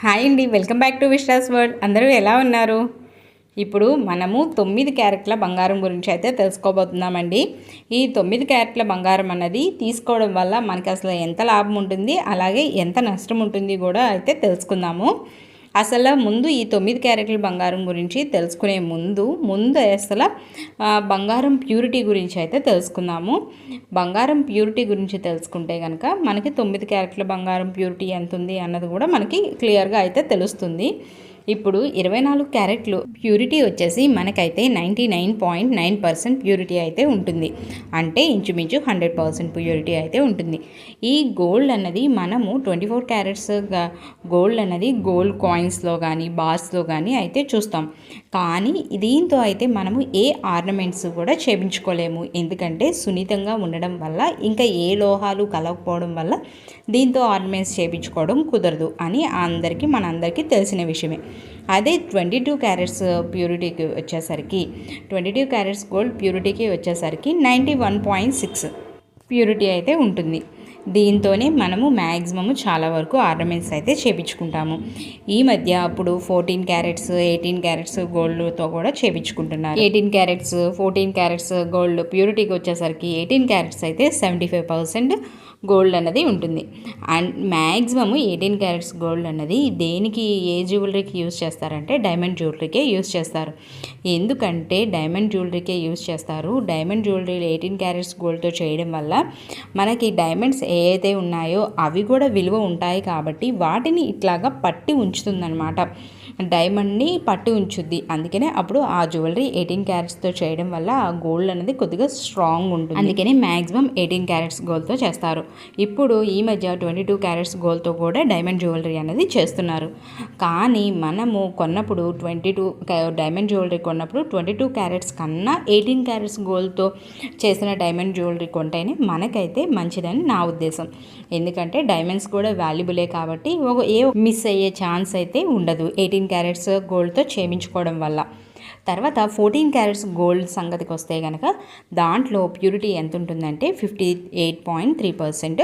Hi అండి welcome back to Vishwas world. అందరూ ఎలా ఉన్నారు? ఇప్పుడు మనము తొమ్మిది క్యారెట్ల బంగారం గురించి అయితే తెలుసుకోబోతున్నామండి. ఈ తొమ్మిది క్యారెట్ల బంగారం అన్నది తీసుకోవడం వల్ల మనకి అసలు ఎంత లాభం ఉంటుంది అలాగే ఎంత నష్టం ఉంటుంది కూడా అయితే తెలుసుకుందాము. అసలు ముందు ఈ తొమ్మిది క్యారెట్ల బంగారం గురించి తెలుసుకునే ముందు ముందు అసలు బంగారం ప్యూరిటీ గురించి అయితే తెలుసుకుందాము. బంగారం ప్యూరిటీ గురించి తెలుసుకుంటే కనుక మనకి తొమ్మిది క్యారెట్ల బంగారం ప్యూరిటీ ఎంత ఉంది అన్నది కూడా మనకి క్లియర్గా అయితే తెలుస్తుంది. ఇప్పుడు ఇరవై నాలుగు క్యారెట్లు ప్యూరిటీ వచ్చేసి మనకైతే ninety nine point nine percent purity అయితే ఉంటుంది. అంటే ఇంచుమించు హండ్రెడ్ పర్సెంట్ ప్యూరిటీ అయితే ఉంటుంది. ఈ గోల్డ్ అన్నది మనము ట్వంటీ ఫోర్ క్యారెట్స్ గోల్డ్ అన్నది గోల్డ్ కాయిన్స్లో కానీ బార్స్లో కానీ అయితే చూస్తాం. కానీ దీంతో అయితే మనము ఏ ఆర్నమెంట్స్ కూడా చేపించుకోలేము. ఎందుకంటే సున్నితంగా ఉండడం వల్ల ఇంకా ఏ లోహాలు కలవకపోవడం వల్ల దీంతో ఆర్నమెంట్స్ చేయించుకోవడం కుదరదు అని అందరికీ మనందరికీ తెలిసిన విషయమే. అదే ట్వంటీ టూ క్యారెట్స్ ప్యూరిటీకి వచ్చేసరికి ట్వంటీ టూ క్యారెట్స్ గోల్డ్ ప్యూరిటీకి వచ్చేసరికి ninety one point six purity అయితే ఉంటుంది. దీంతోనే మనము మ్యాక్సిమము చాలా వరకు ఆర్నమెంట్స్ అయితే చేపించుకుంటాము. ఈ మధ్య అప్పుడు ఫోర్టీన్ క్యారెట్స్ ఎయిటీన్ క్యారెట్స్ గోల్డ్తో కూడా చేపించుకుంటున్నారు. Eighteen carats fourteen carats gold ప్యూరిటీకి వచ్చేసరికి ఎయిటీన్ క్యారెట్స్ అయితే సెవెంటీ ఫైవ్ పర్సెంట్ గోల్డ్ అన్నది ఉంటుంది. And maximum eighteen carats gold అన్నది దేనికి ఏ జ్యువెలరీకి యూజ్ చేస్తారంటే డైమండ్ జ్యువెలరీకే యూజ్ చేస్తారు. ఎందుకంటే డైమండ్ జ్యువెలరీకే యూస్ చేస్తారు. డైమండ్ జ్యువెలరీ ఎయిటీన్ క్యారెట్స్ గోల్డ్తో చేయడం వల్ల మనకి డైమండ్స్ ఏవైతే ఉన్నాయో అవి కూడా విలువ ఉంటాయి కాబట్టి వాటిని ఇట్లాగా పట్టి ఉంచుతుందన్నమాట. డైమండ్ని పట్టి ఉంచుద్ది. అందుకనే అప్పుడు ఆ జ్యువెలరీ ఎయిటీన్ క్యారెట్స్తో చేయడం వల్ల ఆ గోల్డ్ అనేది కొద్దిగా స్ట్రాంగ్ ఉంటుంది. అందుకనే మ్యాక్సిమం ఎయిటీన్ క్యారెట్స్ గోల్డ్తో చేస్తారు. ఇప్పుడు ఈ మధ్య ట్వంటీ టూ క్యారెట్స్ గోల్డ్తో కూడా డైమండ్ జ్యువెలరీ అనేది చేస్తున్నారు. కానీ మనము కొన్నప్పుడు ట్వంటీ టూ డైమండ్ జ్యువెలరీ కొన్నప్పుడు ట్వంటీ టూ క్యారెట్స్ కన్నా ఎయిటీన్ క్యారెట్స్ గోల్డ్తో చేసిన డైమండ్ జ్యువెలరీ కొంటేనే మనకైతే మంచిదని నా ఉద్దేశం. ఎందుకంటే డైమండ్స్ కూడా వాల్యుబులే కాబట్టి ఒక ఏ మిస్ అయ్యే ఛాన్స్ అయితే ఉండదు. ఎయిటీన్ క్యారెట్స్ గోల్డ్తో చేయించుకోవడం వల్ల. తర్వాత ఫోర్టీన్ క్యారెట్స్ గోల్డ్ సంగతికి వస్తే కనుక దాంట్లో ప్యూరిటీ ఎంత ఉంటుందంటే fifty eight point three percent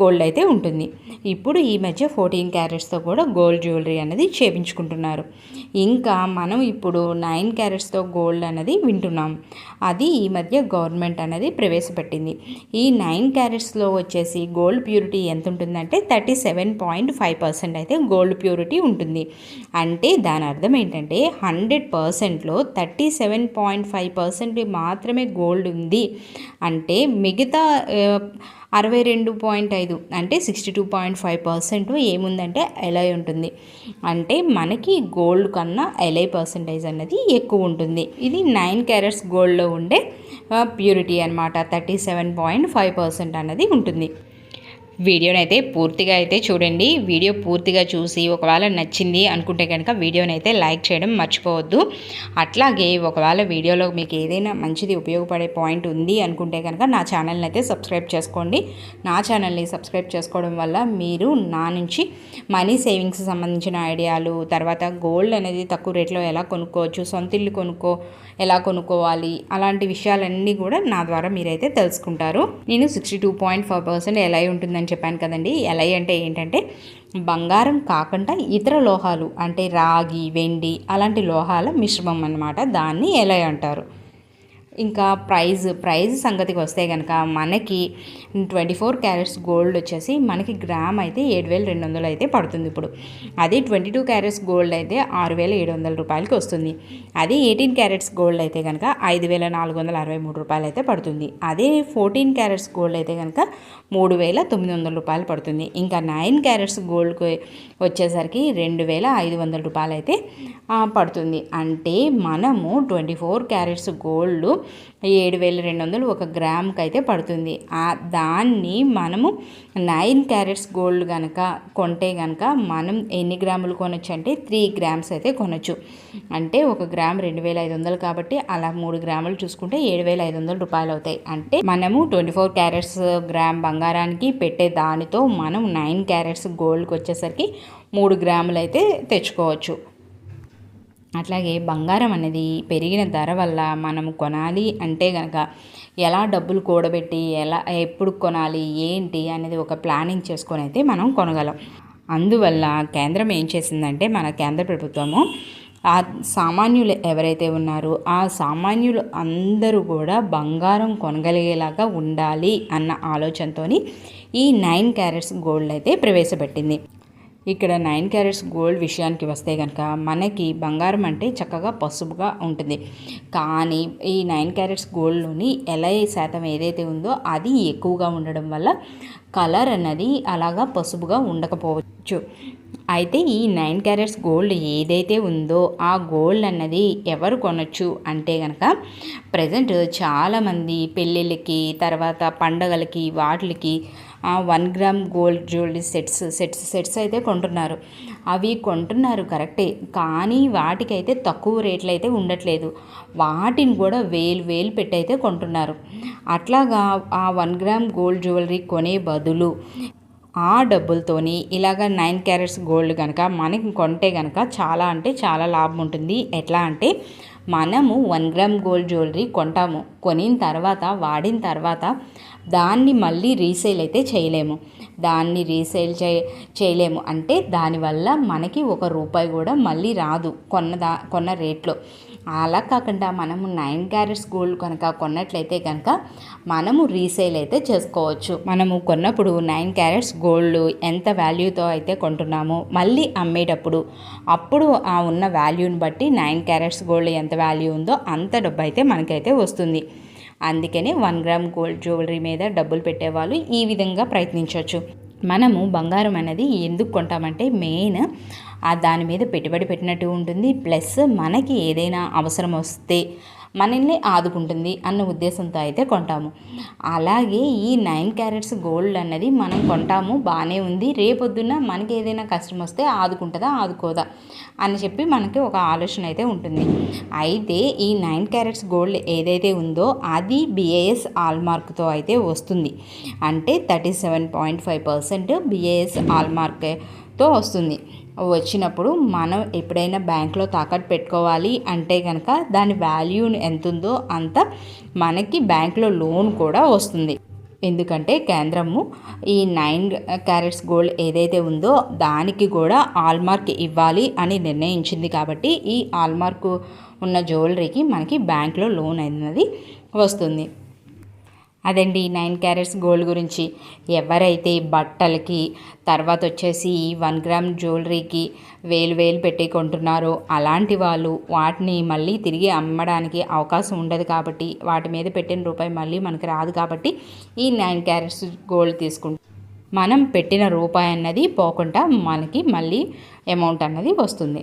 gold అయితే ఉంటుంది. ఇప్పుడు ఈ మధ్య ఫోర్టీన్ క్యారెట్స్తో కూడా గోల్డ్ జ్యువెలరీ అనేది చేపించుకుంటున్నారు. ఇంకా మనం ఇప్పుడు నైన్ క్యారెట్స్తో గోల్డ్ అనేది వింటున్నాం. అది ఈ మధ్య గవర్నమెంట్ అనేది ప్రవేశపెట్టింది. ఈ నైన్ క్యారెట్స్లో వచ్చేసి గోల్డ్ ప్యూరిటీ ఎంత ఉంటుందంటే thirty seven point five percent అయితే గోల్డ్ ప్యూరిటీ ఉంటుంది. అంటే దాని అర్థం ఏంటంటే హండ్రెడ్ పర్సెంట్లో thirty seven point five percent మాత్రమే గోల్డ్ ఉంది. అంటే మిగతా అరవై రెండు పాయింట్ ఐదు అంటే sixty two point five percent ఏముందంటే ఎలై ఉంటుంది. అంటే మనకి గోల్డ్ కన్నా ఎలై పర్సంటేజ్ అనేది ఎక్కువ ఉంటుంది. ఇది నైన్ క్యారెట్స్ గోల్డ్లో ఉండే ప్యూరిటీ అనమాట thirty seven point five percent అన్నది ఉంటుంది. వీడియోని అయితే పూర్తిగా అయితే చూడండి. వీడియో పూర్తిగా చూసి ఒకవేళ నచ్చింది అనుకుంటే కనుక వీడియోని అయితే లైక్ చేయడం మర్చిపోవద్దు. అట్లాగే ఒకవేళ వీడియోలో మీకు ఏదైనా మంచిది ఉపయోగపడే పాయింట్ ఉంది అనుకుంటే కనుక నా ఛానల్ని అయితే సబ్స్క్రైబ్ చేసుకోండి. నా ఛానల్ని సబ్స్క్రైబ్ చేసుకోవడం వల్ల మీరు నా నుంచి మనీ సేవింగ్స్ సంబంధించిన ఐడియాలు తర్వాత గోల్డ్ అనేది తక్కువ రేట్లో ఎలా కొనుక్కోవచ్చు సొంత ఇల్లు కొనుక్కో ఎలా కొనుక్కోవాలి అలాంటి విషయాలన్నీ కూడా నా ద్వారా మీరైతే తెలుసుకుంటారు. నేను sixty two point five percent ఎలా ఉంటుందని అని చెప్పాను కదండి ఎలై అంటే ఏంటంటే బంగారం కాకుండా ఇతర లోహాలు అంటే రాగి వెండి అలాంటి లోహాల మిశ్రమం అనమాట దాన్ని ఎలై అంటారు? ఇంకా ప్రైజ్ ప్రైజ్ సంగతికి వస్తే కనుక మనకి ట్వంటీ ఫోర్ క్యారెట్స్ గోల్డ్ వచ్చేసి మనకి గ్రామ్ అయితే ఏడు వేల రెండు వందలు అయితే పడుతుంది ఇప్పుడు. అదే ట్వంటీ టూ క్యారెట్స్ గోల్డ్ అయితే ఆరు వేల ఏడు వందల రూపాయలకి వస్తుంది. అదే ఎయిటీన్ క్యారెట్స్ గోల్డ్ అయితే కనుక ఐదు వేల నాలుగు వందల అరవై మూడు రూపాయలు అయితే పడుతుంది. అదే ఫోర్టీన్ క్యారెట్స్ గోల్డ్ అయితే కనుక మూడు వేల తొమ్మిది వందల రూపాయలు పడుతుంది. ఇంకా నైన్ క్యారెట్స్ గోల్డ్కి వచ్చేసరికి రెండు వేల ఐదు వందల రూపాయలు అయితే పడుతుంది. అంటే మనము ట్వంటీ ఫోర్ క్యారెట్స్ గోల్డ్ ఏడు వేల రెండు వందలు ఒక గ్రామ్కి అయితే పడుతుంది. ఆ దాన్ని మనము నైన్ క్యారెట్స్ గోల్డ్ కనుక కొంటే కనుక మనం ఎన్ని గ్రాములు కొనొచ్చు అంటే త్రీ గ్రామ్స్ అయితే కొనొచ్చు. అంటే ఒక గ్రామ్ రెండు వేల ఐదు వందలు కాబట్టి అలా మూడు గ్రాములు చూసుకుంటే ఏడు వేల ఐదు వందల రూపాయలు అవుతాయి అంటే మనము ట్వంటీ ఫోర్ క్యారెట్స్ గ్రామ్ బంగారానికి పెట్టే దానితో మనం నైన్ క్యారెట్స్ గోల్డ్కి వచ్చేసరికి మూడు గ్రాములు అయితే తెచ్చుకోవచ్చు. అట్లాగే బంగారం అనేది పెరిగిన ధర వల్ల మనం కొనాలి అంటే కనుక ఎలా డబ్బులు కూడబెట్టి ఎలా ఎప్పుడు కొనాలి ఏంటి అనేది ఒక ప్లానింగ్ చేసుకొని అయితే మనం కొనగలం. అందువల్ల కేంద్రం ఏం చేసిందంటే మన కేంద్ర ప్రభుత్వము ఆ సామాన్యులు ఎవరైతే ఉన్నారో ఆ సామాన్యులు అందరూ కూడా బంగారం కొనగలిగేలాగా ఉండాలి అన్న ఆలోచనతో ఈ నైన్ క్యారెట్స్ గోల్డ్ అయితే ప్రవేశపెట్టింది. ఇక్కడ నైన్ క్యారెట్స్ గోల్డ్ విషయానికి వస్తే కనుక మనకి బంగారం అంటే చక్కగా పసుపుగా ఉంటుంది. కానీ ఈ నైన్ క్యారెట్స్ గోల్డ్లోని ఎలా శాతం ఏదైతే ఉందో అది ఎక్కువగా ఉండడం వల్ల కలర్ అన్నది అలాగా పసుపుగా ఉండకపోవచ్చు. అయితే ఈ నైన్ క్యారెట్స్ గోల్డ్ ఏదైతే ఉందో ఆ గోల్డ్ అన్నది ఎవరు కొనొచ్చు అంటే కనుక ప్రజెంట్ చాలామంది పెళ్ళిళ్ళకి తర్వాత పండగలకి వాటికి one gram gold jewellery sets sets sets అయితే కొంటున్నారు. అవి కొంటున్నారు కరెక్టే. కానీ వాటికైతే తక్కువ రేట్లు అయితే ఉండట్లేదు. వాటిని కూడా వేలు వేలు పెట్టి అయితే కొంటున్నారు. అట్లాగా ఆ వన్ గ్రామ్ గోల్డ్ జ్యువెలరీ కొనే బదులు ఆ డబ్బులతోని ఇలాగ నైన్ క్యారెట్స్ గోల్డ్ కనుక మనకి కొంటే కనుక చాలా అంటే చాలా లాభం ఉంటుంది. ఎట్లా అంటే మనము వన్ గ్రామ్ గోల్డ్ జ్యువెలరీ కొంటాము. కొనిన తర్వాత వాడిన తర్వాత దాన్ని మళ్ళీ రీసేల్ అయితే చేయలేము. దాన్ని రీసేల్ చే చేయలేము. అంటే దానివల్ల మనకి ఒక రూపాయి కూడా మళ్ళీ రాదు కొన్న దా కొన్న రేట్లో అలా కాకుండా మనము నైన్ క్యారెట్స్ గోల్డ్ కనుక కొన్నట్లయితే కనుక మనము రీసేల్ అయితే చేసుకోవచ్చు. మనము కొన్నప్పుడు నైన్ క్యారెట్స్ గోల్డ్ ఎంత వాల్యూతో అయితే కొంటున్నామో మళ్ళీ అమ్మేటప్పుడు అప్పుడు ఆ ఉన్న వాల్యూని బట్టి నైన్ క్యారెట్స్ గోల్డ్ ఎంత వాల్యూ ఉందో అంత డబ్బు అయితే మనకైతే వస్తుంది. అందుకనే వన్ గ్రామ్ గోల్డ్ జ్యువెలరీ మీద డబ్బులు పెట్టేవాళ్ళు ఈ విధంగా ప్రయత్నించవచ్చు. మనము బంగారం అనేది ఎందుకు కొంటామంటే మెయిన్ దాని మీద పెట్టుబడి పెట్టినట్టు ఉంటుంది. ప్లస్ మనకి ఏదైనా అవసరం వస్తే మనల్ని ఆదుకుంటుంది అన్న ఉద్దేశంతో అయితే కొంటాము. అలాగే ఈ నైన్ క్యారెట్స్ గోల్డ్ అన్నది మనం కొంటాము బాగానే ఉంది. రేపొద్దున్న మనకి ఏదైనా కష్టం వస్తే ఆదుకుంటుందా ఆదుకోదా అని చెప్పి మనకి ఒక ఆలోచన అయితే ఉంటుంది. అయితే ఈ నైన్ క్యారెట్స్ గోల్డ్ ఏదైతే ఉందో అది బిఏఎస్ ఆల్మార్క్తో అయితే వస్తుంది. అంటే thirty seven point five percent BIS ఆల్మార్క్తో వస్తుంది. వచ్చినప్పుడు మనం ఎప్పుడైనా బ్యాంక్లో తాకట్టు పెట్టుకోవాలి అంటే కనుక దాని వాల్యూ ఎంత ఉందో అంత మనకి బ్యాంక్లో లోన్ కూడా వస్తుంది. ఎందుకంటే కేంద్రము ఈ నైన్ క్యారెట్స్ గోల్డ్ ఏదైతే ఉందో దానికి కూడా ఆల్మార్క్ ఇవ్వాలి అని నిర్ణయించింది కాబట్టి ఈ ఆల్మార్క్ ఉన్న జ్యువెలరీకి మనకి బ్యాంక్లో లోన్ అనేది వస్తుంది. అదండి నైన్ క్యారెట్స్ గోల్డ్ గురించి. ఎవరైతే బట్టలకి తర్వాత వచ్చేసి వన్ గ్రామ్ జ్యువెలరీకి వేలు వేలు పెట్టి కొంటున్నారో అలాంటి వాళ్ళు వాటిని మళ్ళీ తిరిగి అమ్మడానికి అవకాశం ఉండదు కాబట్టి వాటి మీద పెట్టిన రూపాయి మళ్ళీ మనకి రాదు కాబట్టి ఈ నైన్ క్యారెట్స్ గోల్డ్ తీసుకుంటాం. మనం పెట్టిన రూపాయి అన్నది పోకుండా మనకి మళ్ళీ అమౌంట్ అన్నది వస్తుంది.